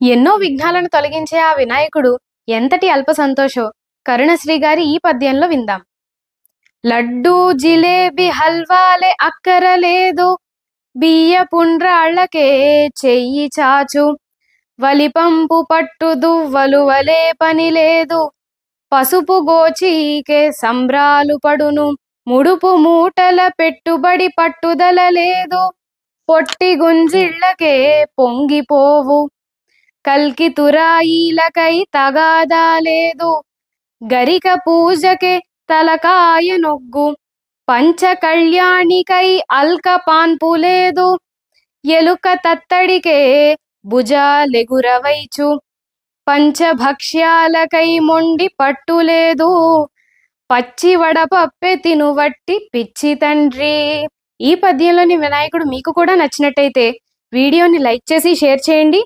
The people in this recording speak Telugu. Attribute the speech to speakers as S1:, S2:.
S1: ఎన్నో విఘ్నాలను తొలగించే ఆ వినాయకుడు ఎంతటి అల్ప సంతోషో. కరుణశ్రీ గారి ఈ పద్యంలో విందాం. లడ్డు జిలేబి హల్వాలే అక్కరలేదు. బియ్య పుండ్రాళ్ళకే చెయ్యి చాచు. వలిపంపు పట్టు దువ్వలు వలే పని లేదు. పసుపు గోచీకే సంబ్రాలు పడును. ముడుపు మూటల పెట్టుబడి పట్టుదల లేదు. పొట్టి గుంజిళ్ళకే పొంగిపోవు. కల్కి తురాయిలకై తగాదా లేదు. గరిక పూజకే తలకాయ నొగ్గు. పంచ కళ్యాణికై అల్క పాన్పు లేదు. ఎలుక తత్తడికే భుజాలెగురవైచు పంచభక్ష్యాలకై మొండి పట్టు లేదు. పచ్చి వడపప్పే తినువట్టి పిచ్చి తండ్రి. ఈ పద్యంలోని వినాయకుడు మీకు కూడా నచ్చినట్టయితే వీడియోని లైక్ చేసి షేర్ చేయండి.